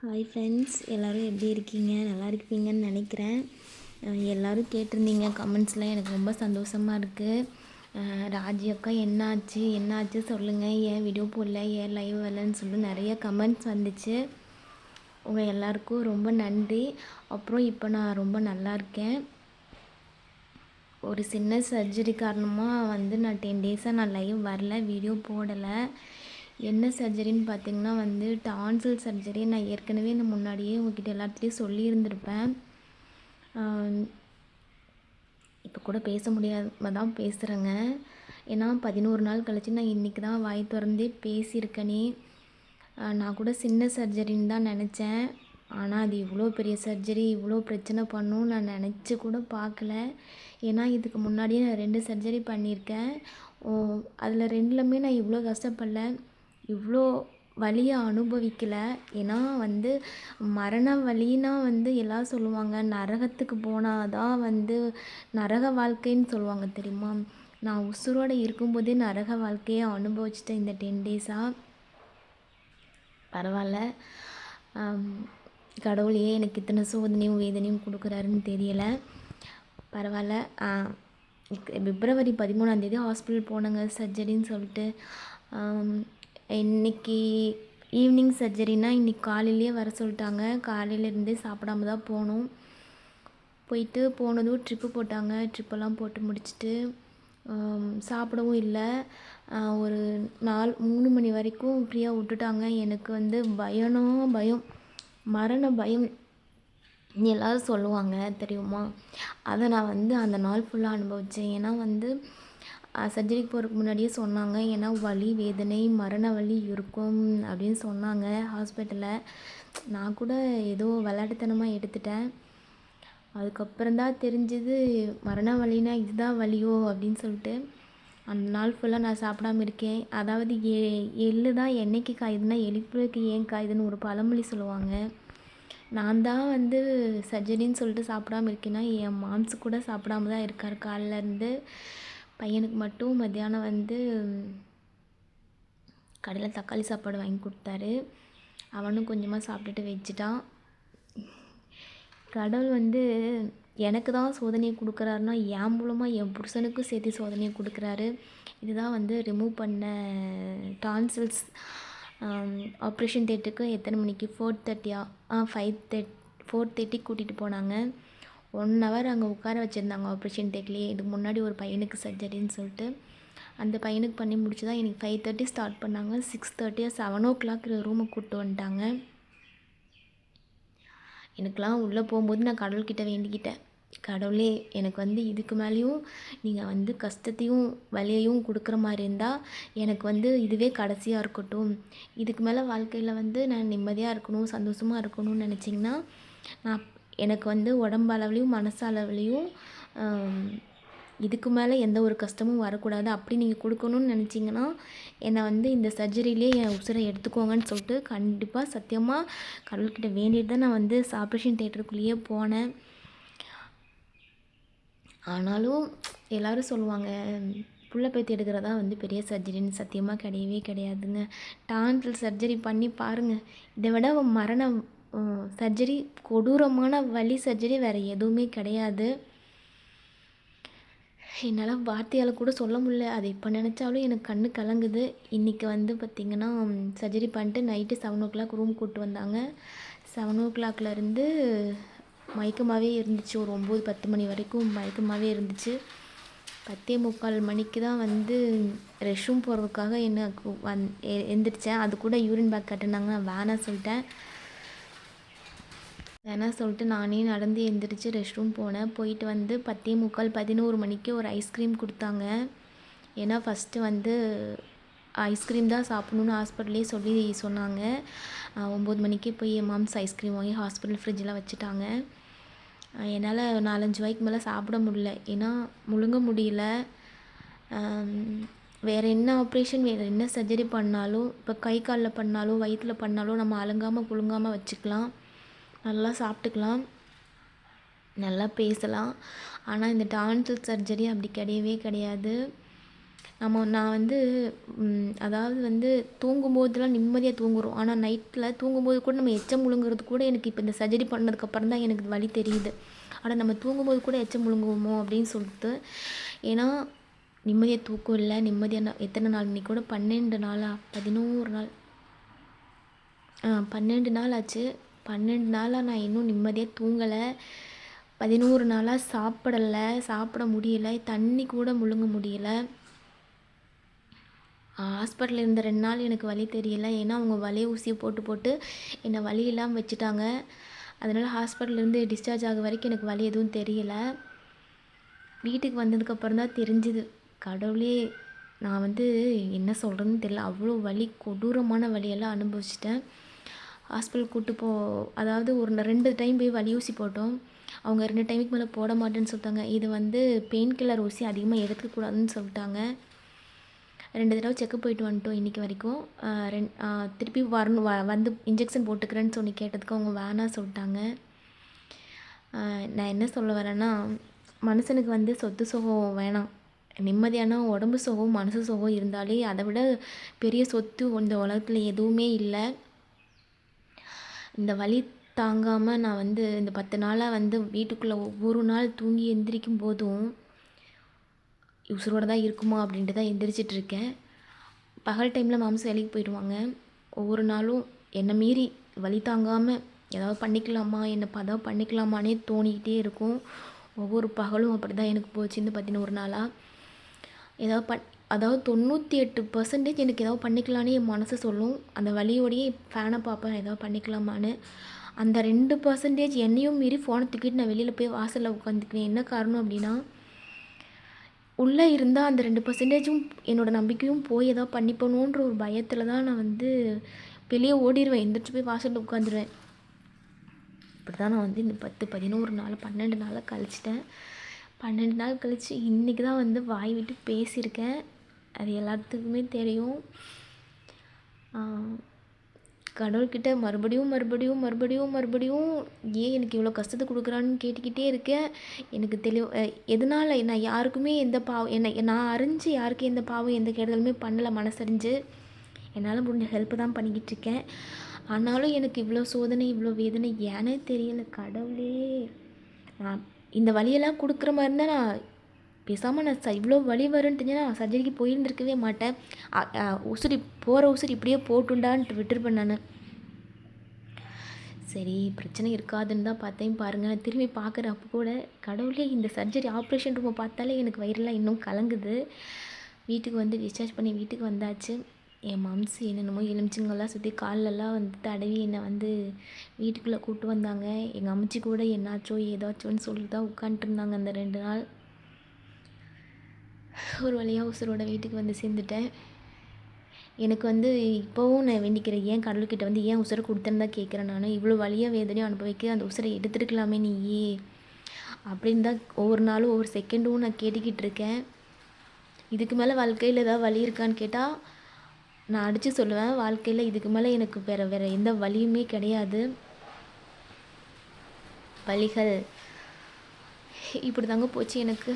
Hi friends எல்லோரும் எப்படி இருக்கீங்க? நல்லா இருப்பீங்கன்னு நினைக்கிறேன். எல்லோரும் கேட்டிருந்தீங்க கமெண்ட்ஸில் எனக்கு ரொம்ப சந்தோஷமாக இருக்குது ராஜி அக்கா என்னாச்சு? என்னாச்சு சொல்லுங்கள் ஏன் வீடியோ போடல? ஏன் லைவ் வரலன்னு சொல்லி நிறைய கமெண்ட்ஸ் வந்துச்சு. உங்கள் எல்லாருக்கும் ரொம்ப நன்றி. அப்புறம் இப்போ நான் ரொம்ப நல்லா இருக்கேன். ஒரு சின்ன சர்ஜரி காரணமாக வந்து நான் டென் டேஸாக நான் லைவ் வரல வீடியோ போடலை. என்ன சர்ஜரின்னு பார்த்தீங்கன்னா வந்து டான்சில் சர்ஜரி நான் ஏற்கனவே இந்த முன்னாடியே உங்ககிட்ட எல்லாத்துலேயும் சொல்லியிருந்திருப்பேன். இப்போ கூட பேச முடியாம தான் பேசுகிறேங்க ஏன்னா பதினோரு நாள் கழிச்சு நான் இன்றைக்கி தான் வாய் திறந்தே பேசியிருக்கேனே. நான் கூட சின்ன சர்ஜரின்னு தான் நினச்சேன். ஆனால் அது இவ்வளோ பெரிய சர்ஜரி இவ்வளோ பிரச்சனை பண்ணும் நான் நினச்சி கூட பார்க்கல ஏன்னா இதுக்கு முன்னாடியே நான் ரெண்டு சர்ஜரி பண்ணியிருக்கேன். அதில் ரெண்டுலேயுமே நான் இவ்வளோ கஷ்டப்படல. இவ்வளோ வலியை அனுபவிக்கலை. ஏன்னா வந்து மரண வலின்னா வந்து எல்லாம் சொல்லுவாங்க நரகத்துக்கு போனால் தான் வந்து நரக வாழ்க்கைன்னு சொல்லுவாங்க தெரியுமா? நான் உசுரோடு இருக்கும்போதே நரக வாழ்க்கையை அனுபவிச்சிட்டேன் இந்த டென் டேஸாக பரவாயில்ல கடவுளையே எனக்கு இத்தனை சோதனையும் வேதனையும் கொடுக்குறாருன்னு தெரியலை. பரவாயில்ல பிப்ரவரி பதிமூணாந்தேதி ஹாஸ்பிட்டல் போனேங்க சர்ஜரின்னு சொல்லிட்டு. இன்றைக்கி ஈவினிங் சர்ஜரினால் இன்றைக்கி காலையிலேயே வர சொல்லிட்டாங்க. காலையிலேருந்தே சாப்பிடாம தான் போகணும் போயிட்டு போனதும் ட்ரிப்பு போட்டாங்க. ட்ரிப்பெல்லாம் போட்டு முடிச்சுட்டு சாப்பிடவும் இல்லை. ஒரு நாலு மூணு மணி வரைக்கும் ஃப்ரீயாக விட்டுட்டாங்க. எனக்கு வந்து பயனோ பயம் மரண பயம் எல்லோரும் சொல்லுவாங்க தெரியுமா? அதை நான் வந்து அந்த நாள் ஃபுல்லாக அனுபவித்தேன் ஏன்னா வந்து சர்ஜரிக்கு போகிறதுக்கு முன்னாடியே சொன்னாங்க. ஏன்னா வலி வேதனை மரண வலி இருக்கும் அப்படின்னு சொன்னாங்க ஹாஸ்பிட்டலில். நான் கூட ஏதோ விளையாட்டுத்தனமாக எடுத்துட்டேன். அதுக்கப்புறம் தான் தெரிஞ்சது மரண வலினா இதுதான் வலியோ அப்படின்னு சொல்லிட்டு அந்த நாள் ஃபுல்லாக நான் சாப்பிடாம இருக்கேன். அதாவது எ எள்ளு தான் என்னைக்கு காயுதுன்னா எலிப்புக்கு ஏன் காயுதுன்னு ஒரு பழமொழி சொல்லுவாங்க. நான் தான் வந்து சர்ஜரின்னு சொல்லிட்டு சாப்பிடாம இருக்கேன்னா என் மாம்சு கூட சாப்பிடாம தான் இருக்கார். காலிலேருந்து பையனுக்கு மட்டும் மத்தியானம் வந்து கடையில் தக்காளி சாப்பாடு வாங்கி கொடுத்தாரு. அவனும் கொஞ்சமாக சாப்பிட்டுட்டு வச்சுட்டான். கடவுள் வந்து எனக்கு தான் சோதனையை கொடுக்குறாருன்னா என் மூலமாக என் புருஷனுக்கும் சேர்த்து சோதனையை கொடுக்குறாரு. இதுதான் வந்து ரிமூவ் பண்ண டான்சில்ஸ் ஆப்ரேஷன் தேட்டருக்கு எத்தனை மணிக்கு? ஃபோர் தேர்ட்டியா ஆ? ஃபைவ் தேர்ட் ஃபோர் தேர்ட்டிக்கு கூட்டிகிட்டு போனாங்க. ஒன் ஹவர் அங்கே உட்கார வச்சுருந்தாங்க ஆப்ரேஷன் டேக்லேயே இதுக்கு முன்னாடி ஒரு பையனுக்கு சர்ஜரின்னு சொல்லிட்டு. அந்த பையனுக்கு பண்ணி முடிச்சு தான் எனக்கு ஃபைவ் தேர்ட்டி ஸ்டார்ட் பண்ணாங்க. சிக்ஸ் தேர்ட்டியாக செவன் ஓ கிளாக் ரூமுக்கு கூப்பிட்டு வந்துட்டாங்க. எனக்கெலாம் உள்ளே போகும்போது நான் கடவுள்கிட்ட வேண்டிக்கிட்டேன். கடவுளே எனக்கு வந்து இதுக்கு மேலேயும் நீங்கள் வந்து கஷ்டத்தையும் வலியையும் கொடுக்குற மாதிரி இருந்தால் எனக்கு வந்து இதுவே கடைசியாக இருக்கட்டும். இதுக்கு மேலே வாழ்க்கையில் வந்து நான் நிம்மதியாக இருக்கணும் சந்தோஷமாக இருக்கணும்னு நினச்சிங்கன்னா நான் எனக்கு வந்து உடம்பு அளவுலேயும் மனசு அளவுலேயும் இதுக்கு மேலே எந்த ஒரு கஷ்டமும் வரக்கூடாது. அப்படி நீங்கள் கொடுக்கணுன்னு நினச்சிங்கன்னா என்னை வந்து இந்த சர்ஜரியிலே என் உசுரை எடுத்துக்கோங்கன்னு சொல்லிட்டு கண்டிப்பாக சத்தியமாக கடவுள்கிட்ட வேண்டிட்டு தான் நான் வந்து ஆப்ரேஷன் தேட்டருக்குள்ளேயே போனேன். ஆனாலும் எல்லோரும் சொல்லுவாங்க புள்ள பேத்தி எடுக்கிறதா வந்து பெரிய சர்ஜரின்னு. சத்தியமாக கிடையவே கிடையாதுங்க. டான்சில் சர்ஜரி பண்ணி பாருங்கள் இதை விட மரணம் சர்ஜரி கொடூரமான வலி சர்ஜரி வேறு எதுவுமே கிடையாது. என்னால் வார்த்தையால் கூட சொல்ல முடில அது இப்போ நினச்சாலும் எனக்கு கண் கலங்குது. இன்றைக்கி வந்து பார்த்திங்கன்னா சர்ஜரி பண்ணிட்டு night seven o'clock room கூப்பிட்டு வந்தாங்க செவன் ஓ கிளாக்லேருந்து மயக்கமாகவே இருந்துச்சு. ஒரு ஒம்பது பத்து மணி வரைக்கும் மயக்கமாகவே இருந்துச்சு. பத்தே முக்கால் மணிக்கு தான் வந்து ரெஷ்ரூம் போகிறதுக்காக என்ன வந் எந்திரிச்சேன். அது கூட யூரின் பேக் கட்டினாங்க. நான் வேணாம் சொல்லிட்டேன். வேணாம் சொல்லிட்டு நானே நடந்து எழுந்திரிச்சு ரெஸ்ட் ரூம் போனேன். போயிட்டு வந்து பத்தே முக்கால் பதினோரு மணிக்கு ஒரு ஐஸ்கிரீம் கொடுத்தாங்க. ஏன்னா ஃபஸ்ட்டு வந்து ஐஸ்கிரீம் தான் சாப்பிட்ணுன்னு ஹாஸ்பிட்டல்லே சொல்லி சொன்னாங்க. ஒம்பது மணிக்கே போய் மாம்ஸ் ஐஸ்கிரீம் வாங்கி ஹாஸ்பிட்டல் ஃப்ரிட்ஜில் வச்சுட்டாங்க. என்னால் நாலஞ்சு வாய்க்கு மேலே சாப்பிட முடியல. ஏன்னா முழுங்க முடியல. வேறு என்ன ஆப்ரேஷன் வேறு என்ன சர்ஜரி பண்ணாலும் இப்போ கை காலில் பண்ணாலும் வயிற்றில் பண்ணாலும் நம்ம அலங்காமல் புழுங்காமல் வச்சுக்கலாம். நல்லா சாப்பிட்டுக்கலாம். நல்லா பேசலாம். ஆனால் இந்த டான்சில் சர்ஜரி அப்படி கிடையவே கிடையாது. நம்ம நான் வந்து அதாவது வந்து தூங்கும்போதெல்லாம் நிம்மதியாக தூங்குறோம். ஆனால் நைட்டில் தூங்கும்போது கூட நம்ம எச்சம் முழுங்குறது கூட எனக்கு இப்போ இந்த சர்ஜரி பண்ணதுக்கப்புறம் தான் எனக்கு வலி தெரியுது. ஆனால் நம்ம தூங்கும்போது கூட எச்சம் முழுங்குவோமோ அப்படின்னு சொல்லிட்டு ஏன்னா நிம்மதியாக தூக்கம் இல்லை. நிம்மதியான எத்தனை நாள்? இன்னைக்கு கூட பன்னெண்டு நாளா? பதினோரு நாள். பன்னெண்டு நாள் ஆச்சு. பன்னெண்டு நாளாக நான் இன்னும் நிம்மதியாக தூங்கலை. பதினோரு நாளாக சாப்பிடலை. சாப்பிட முடியலை. தண்ணி கூட முழுங்க முடியலை. ஹாஸ்பிட்டலில் இருந்த ரெண்டு நாள் எனக்கு வலி தெரியல. ஏன்னா அவங்க வலி ஊசியை போட்டு போட்டு என்னை வலி இல்லாமல் வச்சுட்டாங்க. அதனால் ஹாஸ்பிட்டல்லேருந்து டிஸ்சார்ஜ் ஆக வரைக்கும் எனக்கு வலி எதுவும் தெரியல. வீட்டுக்கு வந்ததுக்கப்புறம் தான் தெரிஞ்சுது. கடவுளே நான் வந்து என்ன சொல்கிறதுன்னு தெரியல. அவ்வளோ வலி கொடூரமான வலியெல்லாம் அனுபவிச்சிட்டேன். ஹாஸ்பிட்டல் கூட்டு போ அதாவது ஒரு ரெண்டு டைம் போய் வலி ஊசி போட்டோம். அவங்க ரெண்டு டைமுக்கு மேலே போட மாட்டேன்னு சொல்லிட்டாங்க. இது வந்து பெயின் கில்லர் ஊசி அதிகமாக எடுக்கக்கூடாதுன்னு சொல்லிட்டாங்க. ரெண்டு தடவை செக்கப் போயிட்டு வந்துட்டோம் இன்றைக்கி வரைக்கும். ரெண் திருப்பி வரணும் வ வந்து இன்ஜெக்ஷன் போட்டுக்கிறேன்னு சொல்லி கேட்டதுக்கு அவங்க வேணாம் சொல்லிட்டாங்க. நான் என்ன சொல்ல வரேன்னா மனுஷனுக்கு வந்து சொத்து சுகம் வேணாம். நிம்மதியான உடம்பு சுகம் மனசு சுகம் இருந்தாலே அதை விட பெரிய சொத்து இந்த உலகத்தில் எதுவுமே இல்லை. இந்த வலி தாங்காமல் நான் வந்து இந்த பத்து நாளாக வந்து வீட்டுக்குள்ளே ஒவ்வொரு நாள் தூங்கி எந்திரிக்கும் போதும் உசுரோடு தான் இருக்குமா அப்படின்ட்டு தான் எந்திரிச்சிட்ருக்கேன் பகல் டைமில் மாம்சம் வேலைக்கு போயிடுவாங்க. ஒவ்வொரு நாளும் என்னை மீறி வழி தாங்காமல் ஏதாவது பண்ணிக்கலாமா என்னை ஏதாவது பண்ணிக்கலாமானே தோணிக்கிட்டே இருக்கும். ஒவ்வொரு பகலும் அப்படி தான் எனக்கு போச்சு இந்த பதினோரு நாளாக ஏதாவது பண் அதாவது தொண்ணூற்றி எட்டு பர்சன்டேஜ் எனக்கு ஏதாவது பண்ணிக்கலான்னு என் மனசு சொல்லும். அந்த வலியோடையே ஃபேனை பார்ப்பேன் ஏதாவது பண்ணிக்கலாமான்னு. அந்த ரெண்டு பர்சன்டேஜ் என்னையும் மீறி ஃபோனை தூக்கிட்டு நான் வெளியில் போய் வாசலில் உட்காந்துக்குவேன் என்ன காரணம் அப்படின்னா உள்ளே இருந்தால் அந்த ரெண்டு பர்சன்டேஜும் என்னோடய நம்பிக்கையும் போய் ஏதாவது பண்ணிப்பணுன்ற ஒரு பயத்தில் தான் நான் வந்து வெளியே ஓடிடுவேன் எந்திரிச்சு போய் வாசலில் உட்காந்துருவேன் இப்படி தான் நான் வந்து இந்த பத்து பதினோரு நாள் பன்னெண்டு நாளாக கழிச்சிட்டேன். பன்னெண்டு நாள் கழித்து இன்றைக்கி தான் வந்து வாய் விட்டு பேசியிருக்கேன். அது எல்லாத்துக்குமே தெரியும். கடவுள்கிட்ட மறுபடியும் மறுபடியும் மறுபடியும் மறுபடியும் ஏன் எனக்கு இவ்வளோ கஷ்டத்தை கொடுக்குறான்னு கேட்டுக்கிட்டே இருக்கேன். எனக்கு தெளிவு எதனால் நான் யாருக்குமே எந்த பாவம் என்னை நான் அறிஞ்சு யாருக்கும் எந்த பாவம் எந்த கெடுதலுமே பண்ணலை மனசறிஞ்சு. என்னால் முடிஞ்ச ஹெல்ப்பு தான் பண்ணிக்கிட்டு இருக்கேன். ஆனாலும் எனக்கு இவ்வளோ சோதனை இவ்வளோ வேதனை ஏன்னே தெரியலை கடவுளே. நான் இந்த வழியெல்லாம் கொடுக்குற மாதிரி இருந்தால் நான் பேசாமல் நான் ச இவ்வளோ வழி வரும்னு தெரிஞ்சால் நான் சர்ஜரிக்கு போயிருந்திருக்கவே மாட்டேன். உசுறு போகிற உசுறு இப்படியே போட்டுண்டான்ட்டு விட்டுருப்பேன் நான். சரி பிரச்சனை இருக்காதுன்னு தான் பார்த்தேன் பாருங்கள் நான் திரும்பி பார்க்குற அப்போ கூட கடவுளே இந்த சர்ஜரி ஆப்ரேஷன் ரூமை பார்த்தாலே எனக்கு வயிறெல்லாம் இன்னும் கலங்குது. வீட்டுக்கு வந்து டிஸ்சார்ஜ் பண்ணி வீட்டுக்கு வந்தாச்சு. என் மம்ஸ் என்னென்னமோ எலுமிச்சங்கள்லாம் சுற்றி கால்லெல்லாம் வந்து தடவி என்னை வந்து வீட்டுக்குள்ளே கூப்பிட்டு வந்தாங்க. எங்கள் அம்மிச்சி கூட என்னாச்சோ ஏதாச்சோன்னு சொல்லிட்டு தான் உட்காண்ட்ருந்தாங்க அந்த ரெண்டு நாள். ஒரு வழியாக உசுரோட வீட்டுக்கு வந்து சேர்ந்துட்டேன். எனக்கு வந்து இப்போவும் நான் வேண்டிக்கிறேன். ஏன் கடவுள்கிட்ட வந்து ஏன் உசுரை கொடுத்தேன்னு தான் கேட்குறேன் நான். இவ்வளோ வழியாக வேதனையும் அனுபவிக்க அந்த உசுரை எடுத்துருக்கலாமே நீயே. அப்படின்னு தான் ஒவ்வொரு நாளும் ஒவ்வொரு செகண்டும் நான் கேட்டுக்கிட்டு இருக்கேன். இதுக்கு மேலே வாழ்க்கையில் ஏதாவது வழி இருக்கான்னு கேட்டால் நான் அடித்து சொல்லுவேன். வாழ்க்கையில் இதுக்கு மேலே எனக்கு வேறு வேறு எந்த வழியுமே கிடையாது. வழிகள் இப்படி தாங்க போச்சு எனக்கு.